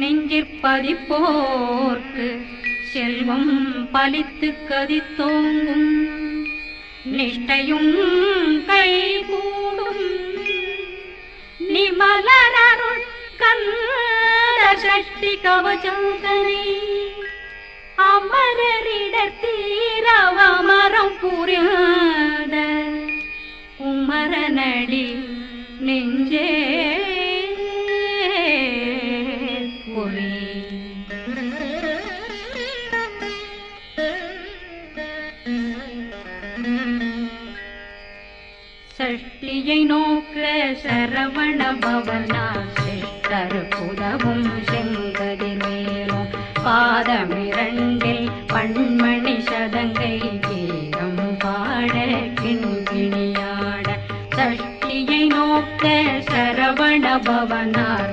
நெஞ்சிற்பதிப்போர்க்கு செல்வம் பலித்து கதித்தோங்கும். நிஷ்டையும் கைகூடும். நிமலரருள் கந்த சஷ்டி கவச்சந்தனை அமரரிடத்தீரவமரம் புரியாத குமரனடி நெஞ்சே சஷ்டியை நோக்க சரவண பவனா சிஷ்டர் புதவும் செங்கதிர் மேலும் பாதமிரண்டில் பண்மணி சதங்கை கீதம் பாட கிண்கிணியாட சஷ்டியை நோக்க சரவண பவனார்